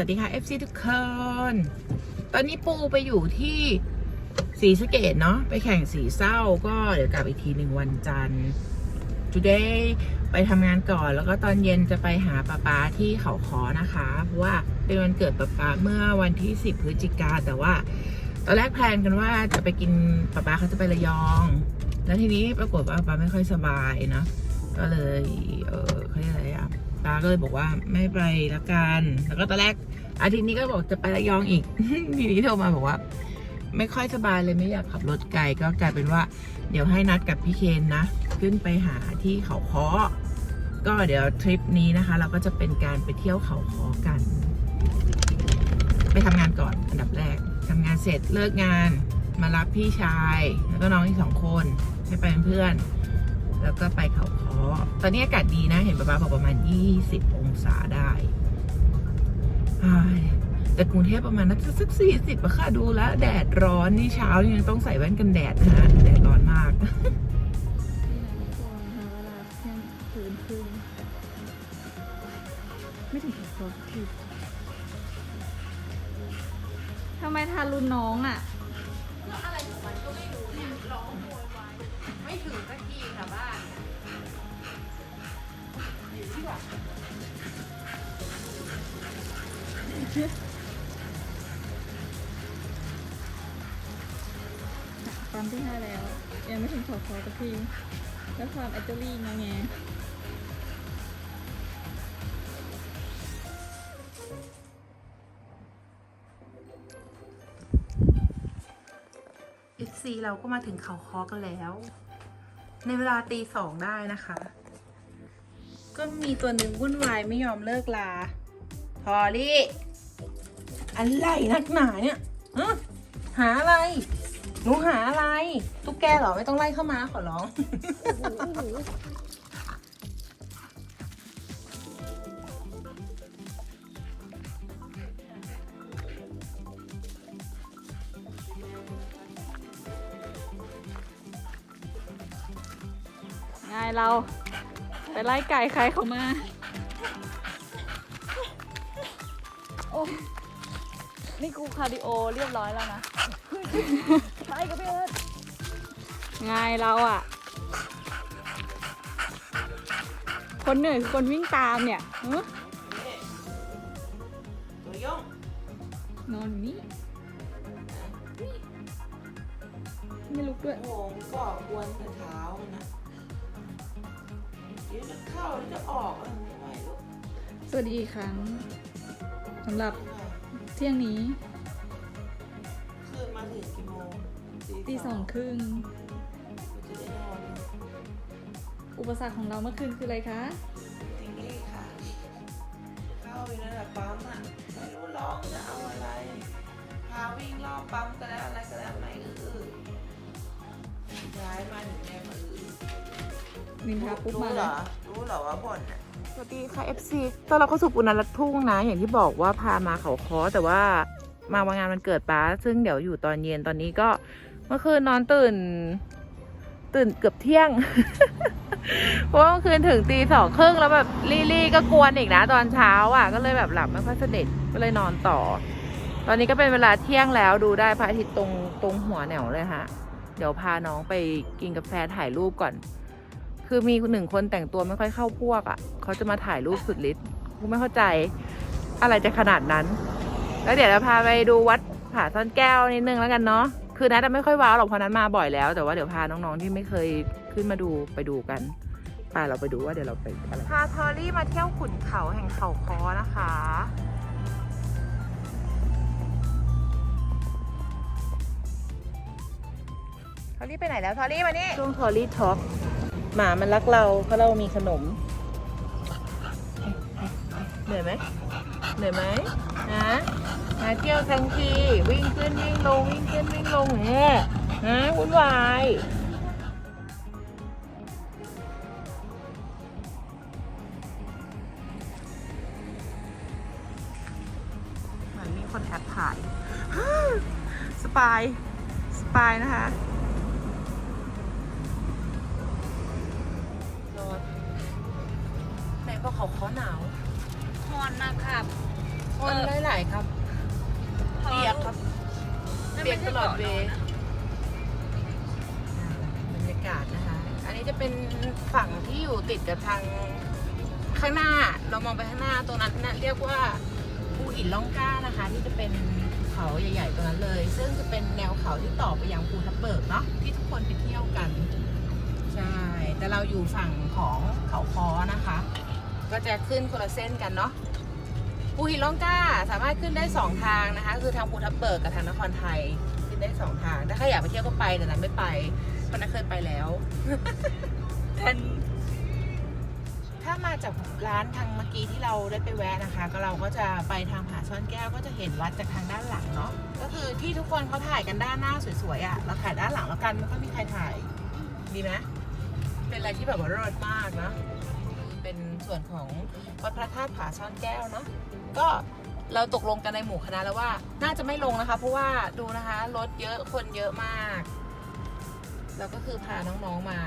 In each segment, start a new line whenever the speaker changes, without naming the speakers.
วัสดีค่ะ FC ทุกคน ตอนนี้ปูไปอยู่ที่สีสเกตเนาะไปแข่งสีเศร้าก็เดี๋ยวกลับอีกทีหนึ่งวันจันทร์ today ไปทำงานก่อน แล้วก็ตอนเย็นจะไปหาป้าป๊าที่เขาคอนะคะ เพราะว่าเป็นวันเกิดป้าป๊าเมื่อวันที่ 10 พฤศจิกาแต่ว่า ตอนแรกแพลนกันว่าจะไปกินป้าป๊าเขาจะไประยอง แล้วทีนี้ปรากฏว่าป้าไม่ค่อยสบายเนาะก็เลยเออเขาเรียกอะไรอะป้าก็เลยบอกว่าไม่ไปละกัน แล้วก็ตอนแรก อาทิตย์นี้ก็บอกจะไประยองอีก ทีนี้โทรมาบอกว่า ไม่ค่อยสบายเลยไม่อยากขับรถไกลก็กลายเป็นว่า เดี๋ยวให้นัดกับพี่เคนนะ ขึ้นไปหาที่เขาคอก็เดี๋ยวทริปนี้นะคะ เราก็จะเป็นการไปเที่ยวเขาคอกัน ไปทำงานก่อนอันดับแรกทำงานเสร็จเลิกงานมารับพี่ชายแล้วก็น้องอีกสองคนให้ไปเป็นเพื่อน แล้วก็ไปเขาคอตอนนี้อากาศดีนะ เห็นป๊าป๊าบอกประมาณ 20 องศาได้ อ้ายแต่กรุงเทพประมาณนักสักสี่สิบอะค่ะดูแล้วแดดร้อนนี่เช้านี่ยังต้องใส่แว่นกันแดดนะฮะแดดร้อนมาก
นี่นะทุกคนเวลาเที่ยงคืนพึ่งไม่ถึงถึงทีทำไมทารุณน้องอะ
อะไรของมันก็ไม่รู้เนี่ยร้องโวยวายไม่ถึงสักทีค่ะบ้านอยู่ที่ว่า
ปั๊มที่ห้าแล้ว ยังไม่ถึงขอคอสักทีแล้วความแอคเจอรี่งอแง
เอซีเราก็มาถึงเขาคอกันแล้ว ในเวลาตีสองได้นะคะ ก็มีตัวหนึ่งวุ่นวายไม่ยอมเลิกลา พอลี่ อะไรนักหนาเนี่ยฮะหาอะไร หนูหาอะไร ตุ๊กแกเหรอไม่ต้องไล่เข้ามาขอร้อง
ง่ายเรา ไปไล่ไก่ใครเขามา โอ้ นี่กูคาร์ดิโอเรียบร้อยแล้วนะ ไปกับพี่เอิร์ธง่ายเราอะ คนเหนื่อยคือคนวิ่งตามเนี่ยหึ
ตัวย่อง
นอนอยู่นี่ไม่ลุกด้วย
โอ้โหก่อกวนแต่เช้ามันนะเดี๋ยวจะเข้าเดี๋ยวจะออกอะไรไม่ไหวลูก
สวัสดีอีกครั้งสำหรับเที่ยงนี้
คืนมาถึงกี่โมง
ตีสองครึ่ง
จะได้นอน
อุปสรรคของเราเมื่อคืนคืออะไรคะ
จริงๆค่ะ เข้าไปนั่นแหละปั๊มอะไม่รู้ร้องจะเอาอะไร พาวิ่งรอบปั๊มก็แล้วอะไรก็แล้วไม่อือย้ายมาถึงแม่มาอือ
นินทาปุ๊บมา
รู้
เล
เหรอยรู้เหรอว่าบ่นอะส วัสดีค่ะ FC ตอนเราก็สุปุณรัตทุ่งนะ อย่างที่บอกว่าพามาเขาคอแต่ว่ามาวันงานมันเกิดป้า ซึ่งเดี๋ยวอยู่ตอนเย็นตอนนี้ก็เมื่อคืนนอนตื่น ตื่นเกือบเที่ยง เพราะว่าเมื่อคืนถึงตีสองครึ่งแล้วแบบลี่ๆก็กวนอีกนะ ตอนเช้าอะ ก็เลยแบบหลับไม่ค่อยสนิทก็เลยนอนต่อ ตอนนี้ก็เป็นเวลาเที่ยงแล้วดูได้พระอาทิตย์ตรงตรงหัวแนวเลยฮะ เดี๋ยวพาน้องไปกินกาแฟถ่ายรูปก่อน คือมีหนึ่งคนแต่งตัวไม่ค่อยเข้าพวกอะเขาจะมาถ่ายรูปสุดฤทธิ์กูไม่เข้าใจ อะไรจะขนาดนั้น แล้วเดี๋ยวจะพาไปดูวัดผาซ่อนแก้วนิดนึงแล้วกันเนาะคือนัทไม่ค่อยว้าวหรอกเพราะนัทมาบ่อยแล้ว แต่ว่าเดี๋ยวพาน้องๆที่ไม่เคยขึ้นมาดูไปดูกันไปเราไปดูว่าเดี๋ยวเราไปอะไรพาทอรี่มาเที่ยวขุนเขาแห่งเขาคอนะคะทอรี่ไปไหนแล้วทอรี่มานี่ช่วงทอรี่ท็อก หมามันรักเราเพราะเรามีขนม เหนื่อยไหมเหนื่อยไหมนะมาเที่ยวทั้งทีวิ่งขึ้นวิ่งลงวิ่งขึ้นวิ่งลงเงี้ยนะวุ่นวายเหมือนมีคนแอบถ่าย สปาย สปายนะคะ เขาเขาหนาว
ฮอนนะครับ
คนหลายๆครับ เปียกครับ เปียกตลอดเวย์บรรยากาศนะคะ อันนี้จะเป็นฝั่งที่อยู่ติดกับทางข้างหน้า เรามองไปข้างหน้าตรงนั้นนะเรียกว่าภูหินล่องกล้านะคะที่จะเป็นเขาใหญ่ๆตรงนั้นเลย ซึ่งจะเป็นแนวเขาที่ต่อไปยังภูทับเบิกเนาะที่ทุกคนไปเที่ยวกัน ใช่ แต่เราอยู่ฝั่งของเขาคอนะคะ ก็จะขึ้นคนละเส้นกันเนาะภูหินล่องกล้าสามารถขึ้นได้ 2 ทางนะคะ คือทางภูทับเบิกกับทางนครไทยขึ้นได้ 2 ทาง ถ้าใครอยากไปเที่ยวก็ไปแต่นั้นไม่ไปเพราะนั้นเคยไปแล้ว
แทน
ถ้ามาจากร้านทางเมื่อกี้ที่เราได้ไปแวะนะคะ ก็เราก็จะไปทางผาซ่อนแก้วก็จะเห็นวัดจากทางด้านหลังเนาะก็คือที่ทุกคนเขาถ่ายกันด้านหน้าสวยๆอะ่ะเราถ่ายด้านหลังแล้วกันไม่ค่อยมีใครถ่ายดีไหมเป็นอะไรที่แบบว่าเลิศมากนะ เป็นส่วนของวัดพระธาตุผาซ่อนแก้วเนาะก็เราตกลงกันในหมู่คณะแล้วว่า น่าจะไม่ลงนะคะ เพราะว่าดูนะคะรถเยอะคนเยอะมากเราก็คือพาน้องๆมา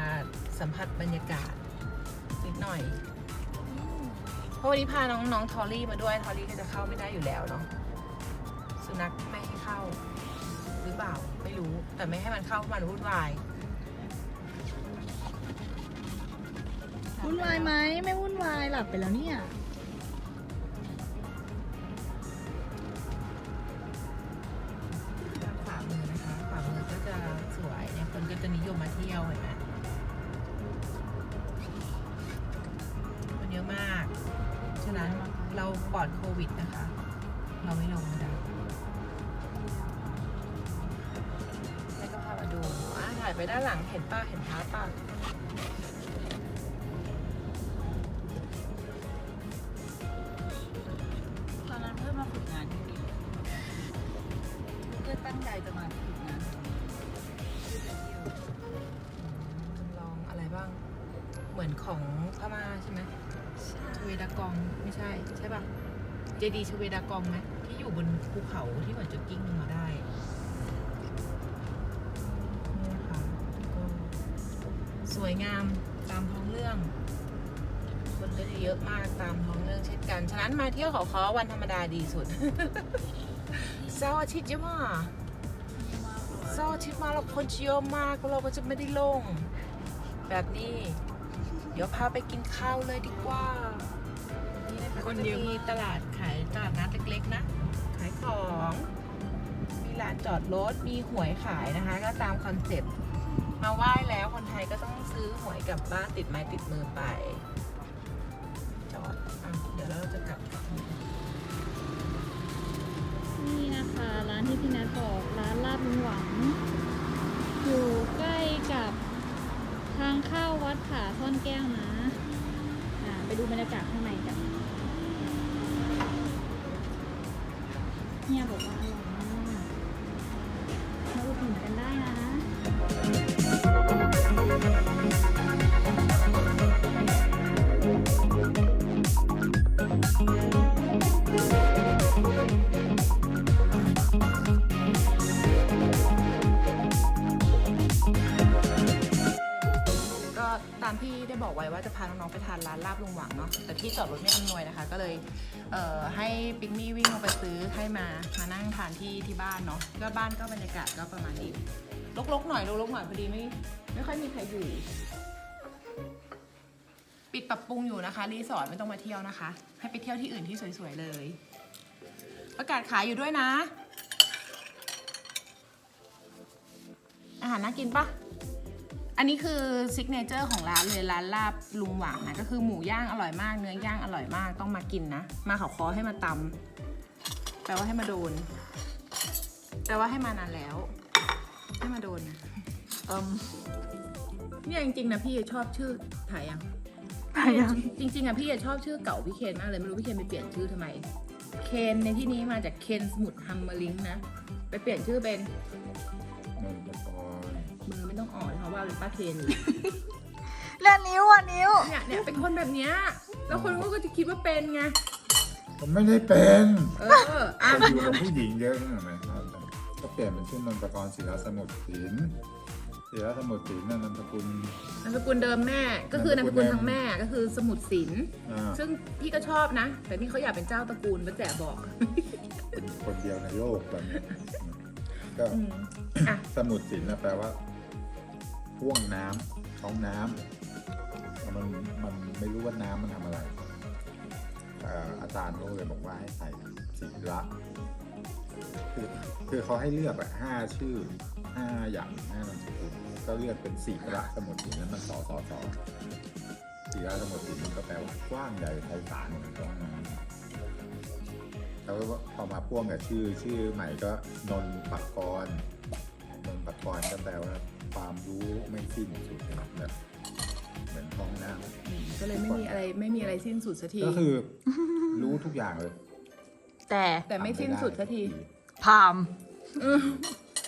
สัมผัสบรรยากาศนิดหน่อยเพราะวันนี้พาน้องน้องทอรี่มาด้วยทอรี่ก็จะเข้าไม่ได้อยู่แล้วเนาะสุนัขไม่ให้เข้า หรือเปล่าไม่รู้แต่ไม่ให้มันเข้ามันวุ่นวาย
วุ่นวายไหมไม่วุ่นวายหลับไปแล้วเนี่ย
ทางขวามือนะคะขวามือก็จะสวยเนี่ยคนก็จะนิยมมาเที่ยวเห็นไหมคนเยอะมาก ฉะนั้นเราปลอดโควิดนะคะ เราไม่ลงนะคะแล้วก็พามาดูอะถ่ายไปด้านหลังเห็นป้าเห็นท้าป้า
จ
ดีชเวดากองไหมที่อยู่บนภูเขาที่เหมือนจะกิ้งลงมาได้นี่ค่ะก็สวยงามตามท้องเรื่อง คนก็จะเยอะมากตามท้องเรื่องเช่นกัน ฉะนั้นมาเที่ยวเขาคอวันธรรมดาดีสุด เสาร์อาทิตย์เยอะมากเสาร์อาทิตย์มาเราคนเยอะมากเราก็จะไม่ได้ลง แบบนี้ เดี๋ยวพาไปกินข้าวเลยดีกว่านี่นะคะ
คนเยอะ
มีตลาดายตลาดนัดเล็กๆนะ ขายของ มีร้านจอดรถ มีหวยขายนะคะ ก็ตามคอนเซ็ปต์มาไหว้แล้วคนไทยก็ต้องซื้อหวยกลับบ้านติดไม้ติดมือไป จอดอะเดี๋ยวเราจะกลับ
นี่นะคะ ร้านที่พี่นัทบอกร้านลาบลุงหวัง อยู่ใกล้กับทางเข้าวัดผาซ่อนแก้วนะ อ่าไปดูบรรยากาศข้าง ในกันเฮียบอกว่าอร่อยมากมา
บอกไว้ว่าจะพาน้องๆไปทานร้านลาบลุงหวังเนาะแต่ที่จอดรถไม่อำนวยนะคะ ก็เลยเอ่อให้ปิกมี่วิ่งลงไปซื้อให้มามานั่งทานที่ที่บ้านเนาะก็บ้านก็บรรยากาศก็ประมาณนี้ลกๆหน่อยลกๆหน่อยพอดีไม่ไม่ค่อยมีใครอยู่ปิดปรับปรุงอยู่นะคะรีสอร์ทไม่ต้องมาเที่ยวนะคะ ให้ไปเที่ยวที่อื่นที่สวยๆเลย ประกาศขายอยู่ด้วยนะ อาหารน่ากินปะ อันนี้คือซิกเนเจอร์ของร้านเลยร้านลาบลุงหวังนะก็คือหมูย่างอร่อยมากเนื้อย่างอร่อยมากต้องมากินนะ มาเขาคอให้มาตำแปลว่าให้มาโดนแปลว่าให้มานานแล้ว ให้มาโดนนะ
เอิม
เนี่ยจริงๆนะพี่ชอบชื่อถ่ายยัง
ถ่ายยัง
จริงๆอะพี่ชอบชื่อเก่าพี่เคนมากเลยไม่รู้พี่เคนไปเปลี่ยนชื่อทำไมเคนในที่นี้มาจากเคนสมุทรฮัมเมอร์ลิงก์นะไปเปลี่ยนชื่อเป็น
ต้อ
งอ่อนเพราะว่าเป็นป้าเคนอยู่
เล่นนิ้วอะนิ้ว
เนี่ยเนี่ยเป็นคนแบบเนี้ยแล้วคนก็จะคิดว่าเป็นไง
ผมไม่ได้เป็น
เอออะ
ผมอยู่กับผู้หญิงเยอะนี่เห็นไหมครับก็เปลี่ยนเป็นชื่อนนทกรศิลาสมุทรศิลป์เสือสมุทรศรีนั่นนามสกุล
นามสกุลเดิมแม่ก็คือนามสกุลทั้งแม่ก็คือสมุทรศิลป์
อ่า
ซึ่งพี่ก็ชอบนะ แต่นี่เขาอยากเป็นเจ้าตระกูลป้าแจ๋บอก
เป็นคนเดียวในโลกตอนนี้ก็
อืมอะ
สมุทรศิลป์นะแปลว่า พ่วงน้ำท้องน้ำมันมันไม่รู้ว่าน้ำมันทำอะไรอาจารย์ก็เลยบอกว่าให้ใส่ศิละคือคือเขาให้เลือกอะห้าชื่อห้าอย่างห้านามสกุลก็เลือกเป็นศิละสมุทรศิลป์นั้นมันสอสอสอศิละสมุทรศิลป์มันก็แปลว่ากว้างใหญ่ไพศาลเหมือนท้องน้ำแล้วพอมาพ่วงกับชื่อชื่อใหม่ก็นนปักกรนนปักกรก็แปลว่า ความรู้ไม่สิ้นสุดนะครับแบบเหมือนท้องน้
อืมก็เลยไม่มีอะไรไม่มีอะไรสิ้นสุดสักทีำ
ก็คือ รู้ทุกอย่างเลย
แต่
แต่ไม่สิ้นสุดสักที
พาม
อืม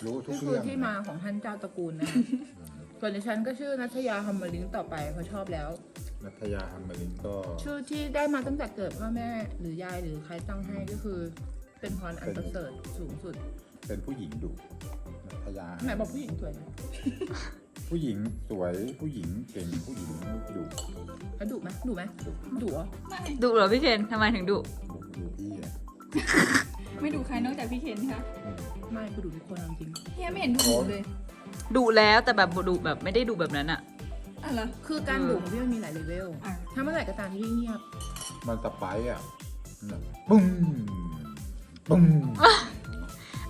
รู้ทุ
ก็
ก
คือ
เรื่อง
ที่มาของท่านเจ้าตระกูลนะคะส่วนดิฉันก็ชื่อนัทยาฮัมเมอร์ลิงต่อไปเพราะชอบแล้ว
นัทยาฮัมเมอรินก็
ชื่อที่ได้มาตั้งแต่เกิดพ่อแม่หรือยายหรือใครตั้งให้ก็คือ เป็นพรอันประเสริฐสูงสุด
เป็นผู้หญิงดุ นัทยา
ไหนบอกผู้หญิงสวยนะ
ผู้หญิงสวยผู้หญิงเก่งผู้หญิงดุ
แล้วดุไหมดุไหม
ดุ
ดุเหรอ
ดุเหรอพี่เคนทำไมถึงดุ
ดุดุพี่อะ
ไม่ดูใครนอกจากพี่เคนคะ
อืม
ไม่กูดุทุกคนเอาจริง
เฮียไม่เห็นดูหนูเลย
ดุแล้วแต่แบบดุแบบไม่ได้ดุแบบนั้นอะ
อะเหรอ
คือการดุของพี่มันมีหลายเลเวล
อะ
ถ้าเมื่อไหร่ก็ตามที่พี่เงียบ
มันสไปร์อะแบบปุ้งปุ้ง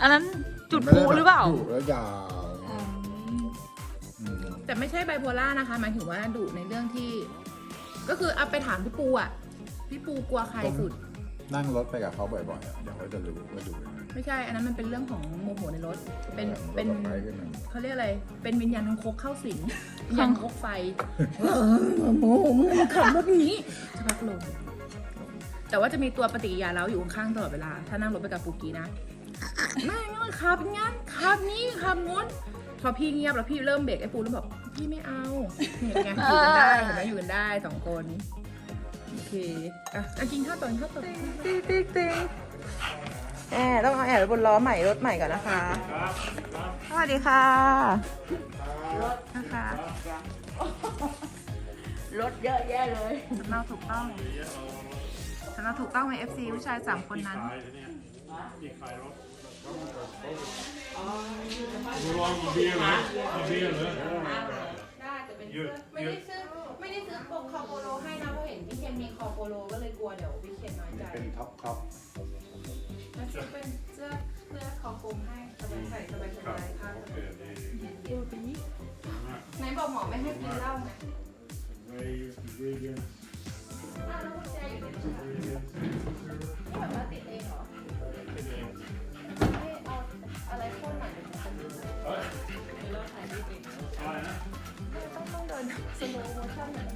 อันนั้น จุดพลุหรือเปล่า
ดุแล้วยาว
อืม
อืม
แต่ไม่ใช่ไบโพล่านะคะหมายถึงว่าดุในเรื่องที่ ก็คือเอาไปถามพี่ปูอะ พี่ปูกลัวใครสุด
นั่งรถไปกับเขาบ่อยๆอะเดี๋ยวเขาจะรู้ว่าดุยังไง
ไม่ใช่ อันนั้นมันเป็นเรื่องของโมโหในรถ เป็น
รถ
เป็น
สไปร์ขึ้นมา
เขาเรียกอะไร เป็นวิญญาณทางคกเข้าสิงวิญญาณคกไฟเออโมโหมึงมาขับรถอย่างนี้สักพักลงแต่ว่าจะมีตัวปฏิกิริยาแล้วอยู่ข้างๆตลอดเวลา ถ้านั่งรถไปกับปูกีนะ ไม่ไม่ขับงั้นขับนี้ขับงุ้นพอพี่เงียบแล้วพี่เริ่มเบรกไอ้ปูแล้วบอกพี่ไม่เอาเห็นไงอยู่กันได้เห็นไหมอยู่กันได้สองคนโอเคอะอะกินข้าวต่อกินข้าวต่อติ๊งติ๊งติ๊งแอบต้องเอาแอบไว้บนล้อใหม่รถใหม่ก่อนนะคะสวัสดีค่ะรถนะคะ
รถเยอะแยะเลย
สำเนาถูกต้องสำเนาถูกต้องไหม FC ผู้ชายสามคนนั้น
ดูลองมา เบียร์ไหมมาเบียร์เหรอ
ได้แต่เป็น
ยืด
ไม่ได้ซื้อไม่ได้ซื้อปกคอโปโลให้นะเพราะเห็นพี่เคนมีคอโปโลก็เลยกลัวเดี๋ยวพี่เคนน้อยใจ
เป็นท็อปท็อป
แล้วซื้อเป็นเสื้อเสื้อคอกลมให้สบายใส่สบายส
บา
ยค่ะ
โอเคดี
ดูดีไหนบอกหมอไม่ให้กินเหล้าไง
ไม่ไม่เยร์
อ้าวแล้วกุญแจอยู่ในนี่แบบว่าติดเองเหรอให้เอาอะไรพ่นหน่อย เดี๋ยวมันจะดูเดี๋ยวเราถ่ายรูปเก่ง
อะไรนะ
ต้องต้องเดินสโลว์โมชั่นหน่อย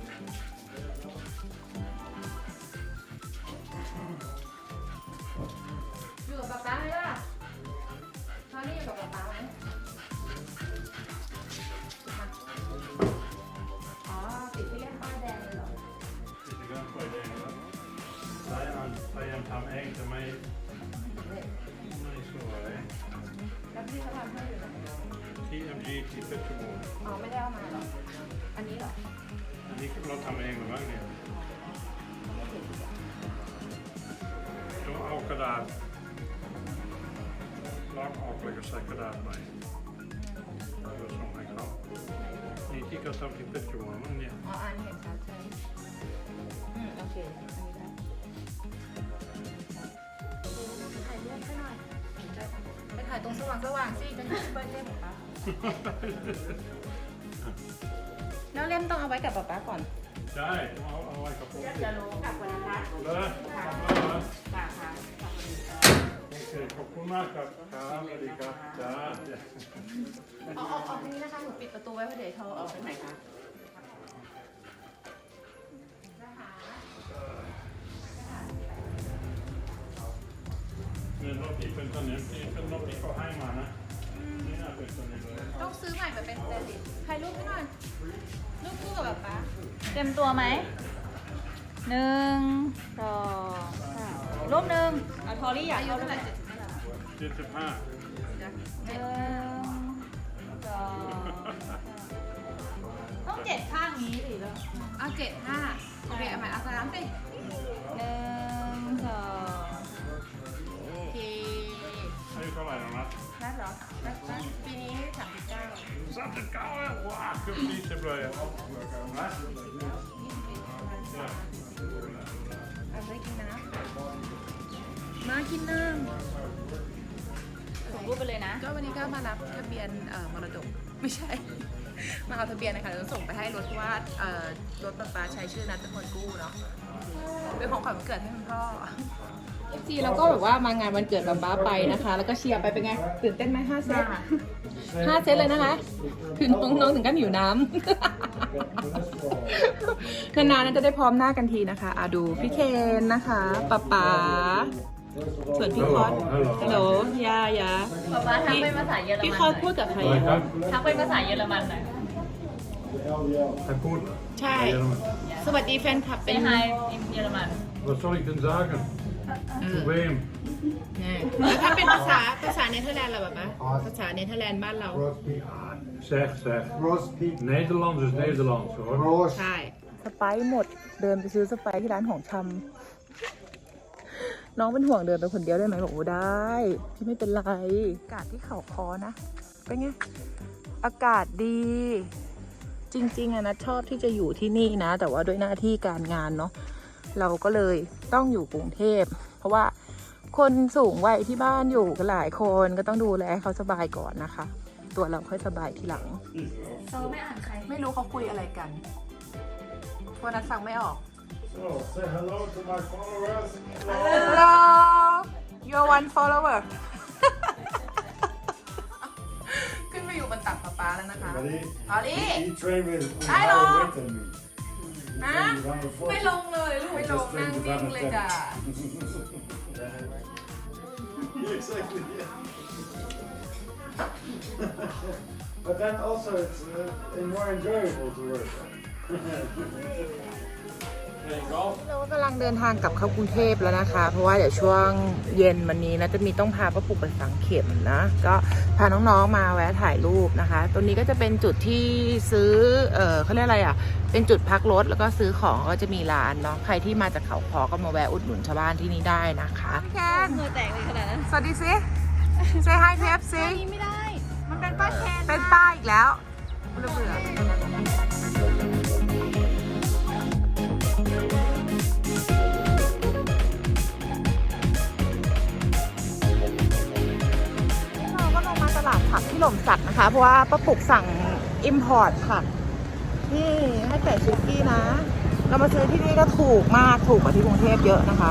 กระ
ดาษลอกออกแล้วก็ใส่กระดาษใหม่แล้วก็ส่งให้เขานี่ที่เขาทำที่เพชรบูรณ์มั้งเนี่ย
อ๋ออันนี้เห็นชัดใช่อืมโอเคอันนี้ได้ถ่ายรูปให้หน่อยไปถ่ายตรงสว่างสว่างๆสิจะเห็นเบิร์ดเล่มของป๊าแล้วเล่มต้องเอาไว้กับป๊าป๊าก่อน
ใช่เอาเอาไว้กับพวก
จะรู้กลับวันนะคะ
เลยกลับมาเหรอ
ค่ะค่ะ
โอเค ขอบคุณมากครับครับสวัสดีครับจ้า
เอาออกออกทางนี้นะคะหนูปิดประตูไว้เพราะเดี๋ยวเขาออกไปไหนคะนะคะ
เนี่ยรถที่เป็นตัวนี้ที่เป็นรถที่เขาให้มานะนี่น่าเป็นตัวนี้เลย
ต้องซื้อใหม่แบบเป็นเตนเลสถ่ายรูปให้หน่อยรูปคู่กับป๊าป๊า
เต็มตัวไหมหนึ่งสองสามรูปหนึ่งเอาทอรี่อยาก
อายุ
เอารู
เท่าไห
ไห
ร่เจ็ด
เจ็ดสิบห้า
หนึ่งสองสามนี้หรือแล้ว
เอาเจ็ดห้าโอเคเอาใหม่เอาสามสิ
หนึ่งสอง
โอเค
อายุเท่าไหร่แล้วนะ
นัดเหรอนัดนัดปีนี้สามสิบเก้า
สามสิบเก้าแล้วว้าวคือปีสิบเลยอะนะ
เอาไปกินน้ำมากินน้ำ
รูปไปเลยนะ
ก็วันนี้ก็มารับทะเบียนเอ่อมรดกไม่ใช่ มาเอาทะเบียนนะคะเดี๋ยวส่งไปให้รถว่าเอ่อรถป๊าป๊าใช้ชื่อนัทพลกู้เนาะเป็นของขวัญวันเกิดให้คุณพ่อเอฟซีเราก็แบบว่ามางานวันเกิดป๊าป๊าไปนะคะ แล้วก็เชียร์ไปเป็นไง ตื่นเต้นไหมห้าเซตห้าเซตเลยนะคะคือน้องๆถึงก็หิวน้ำ นานๆจะได้พร้อมหน้ากันทีนะคะอะดูพี่เคนนะคะป๊าป๊า ส่วนพี่คอสฮัลโหลยายา
ป๊าป๊าทักเป็นภาษาเยอรมัน
พี่
ห
คอ
น่
สพูดกับใคร
อะไร
อะ
ครับ
ทักเป็นภาษาเยอรมันหน่อย
ใครพูด
ใช่
เยอรมัน
สวัสดีแฟนคลับ
เป็
เป็นน
ไฮเยอรมัน
Wat zal ik denn sagen?
เออ
Zu wem?
แล้วถ้าเป็นภาษาภาษาเนเธอร์แลนด์ล่ะแบบภาษาเนเธอร์แลนด์บ้านเรา
Zeg, zeg. Nederlands is Nederlands hoor.
ใช่ สไปซ์หมด เดินไปซื้อสไปซ์ที่ร้านของชำ น้องเป็นห่วงเดินไปคนเดียวได้ไหมบอกโอ้ได้พี่ไม่เป็นไร อากาศที่เขาคอนะเป็นไง อากาศดี จริงๆอะนะชอบที่จะอยู่ที่นี่นะ แต่ว่าด้วยหน้าที่การงานเนาะเราก็เลยต้องอยู่กรุงเทพ เพราะว่าคนสูงวัยที่บ้านอยู่กันหลายคนก็ต้องดูแลให้เขาสบายก่อนนะคะ ตัวเราค่อยสบายทีหลัง
โซไม่อ่านใคร
ไม่รู้เขาคุยอะไรกันเพราะนัดฟังไม่ออก
So, say hello to my followers.
Hello you're one follower ขึ้นไปอยู่บนตักป๊าป๊าแล้วนะคะ ออลี่
He trained with
Hallo.
higher weight than me.
นะ
He
ไม่
trained
ลงเลยลูกไม่ลงนั่งนิ่งเลยจ้ะ
with exactly. Yeah. but then also it's uh, more enjoyable to work.
Playing golf?
เรากำลังเดินทางกลับเข้ากรุงเทพแล้วนะคะ เพราะว่าเดี๋ยวช่วงเย็นวันนี้นะจะมีต้องพาป้าปุกไปฝังเข็มนะ ก็พาน้องๆมาแวะถ่ายรูปนะคะ ตรงนี้ก็จะเป็นจุดที่ซื้อ เออเขาเรียกอะไรอะ เป็นจุดพักรถแล้วก็ซื้อของก็จะมีร้านเนาะ ใครที่มาจากเขาคอก็มาแวะอุดหนุนชาวบ้านที่นี่ได้นะคะพี่แคน
มือแตกเลยขนาดนั้น
สวัสดีสิ say hi to FC
นี่ไม่ได้ มันเป็นป้าแคน
เป็นป้าอีกแล้วเบื่อ ผักที่หล่มสักนะคะ เพราะว่าป้าปุกสั่ง import ผักนี่ให้แต่ชิคกี้นะ เรามาซื้อที่นี่ก็ถูกมากถูกกว่าที่กรุงเทพเยอะนะคะ